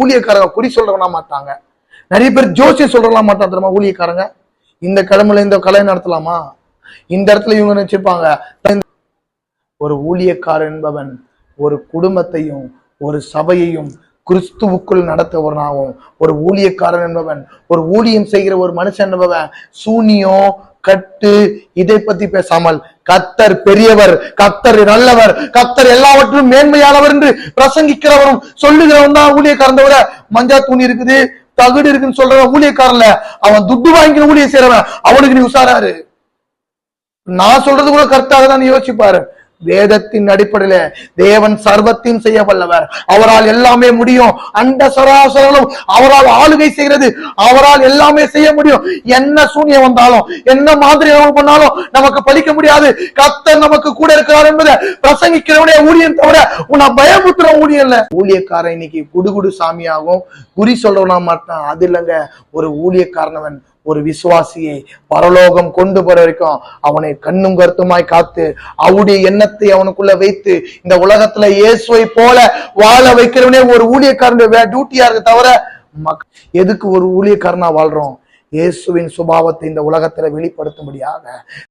ஊழியக்காரங்க குறி சொல்றவனா மாட்டாங்க. நிறைய பேர் ஜோசியம் சொல்றலாம் மாட்டான் தெரியுமா ஊழியக்காரங்க? இந்த கிழமையில இந்த கலை நடத்தலாமா? இந்த இடத்துல இவங்க நினைச்சிருப்பாங்க ஒரு ஊழியக்காரன் என்பவன் ஒரு குடும்பத்தையும் ஒரு சபையையும் கிறிஸ்துவுக்குள் நடத்துவனாகவும் ஒரு ஊழியக்காரன் என்பவன் ஒரு ஊழியம் செய்கிற ஒரு மனுஷன் என்பவன் சூனியம் கட்டு இதை பத்தி பேசாமல் கத்தர் பெரியவர் கத்தர் நல்லவர் கத்தர் எல்லாவற்றிலும் மேன்மையானவர் என்று பிரசங்கிக்கிறவரும் சொல்லுகிறவன் தான் ஊழியக்காரன் தவிர மஞ்சா துணி இருக்குது தகுடு இருக்குன்னு சொல்றவன் ஊழியக்காரன்ல அவன் துட்டு வாங்கிக்கிற ஊழிய செய்யறவன் அவனுக்கு நீ உசாராரு நான் சொல்றது கூட கரெக்டாக தான் யோசிப்பாரு வேதத்தின் அடிப்படையில தேவன் சர்வத்தையும் செய்ய வல்லவர். அவரால் எல்லாமே முடியும். அந்த சராசரங்களும் அவரால் ஆளுகை செய்கிறது. அவரால் எல்லாமே செய்ய முடியும். என்ன சூனியம் வந்தாலும் என்ன மாதிரி பண்ணாலும் நமக்கு பலிக்க முடியாது. கத்தர் நமக்கு கூட இருக்கிறார் என்பதை பிரசங்கிக்கிறவனே ஊழியம் தவிர உன்னை பயமுத்துற ஊழியம் இல்ல. ஊழியக்காரன் இன்னைக்கு குடுகுடு சாமியாகும். குறி சொல்றவனா மாட்டான். அது இல்லைங்க. ஒரு ஊழியக்காரனவன் ஒரு விசுவாசியை பரலோகம் கொண்டு போற வரைக்கும் அவனை கண்ணும் கருத்துமாய் காத்து அவருடைய எண்ணத்தை அவனுக்குள்ள வைத்து இந்த உலகத்துல இயேசுவை போல வாழ வைக்கிறவனே ஒரு ஊழியக்காரனுடைய டியூட்டியா இருக்கு தவிர மக்- எதுக்கு ஒரு ஊழியக்காரனா வாழ்றோம்? இயேசுவின் சுபாவத்தை இந்த உலகத்துல வெளிப்படுத்தும்படியாக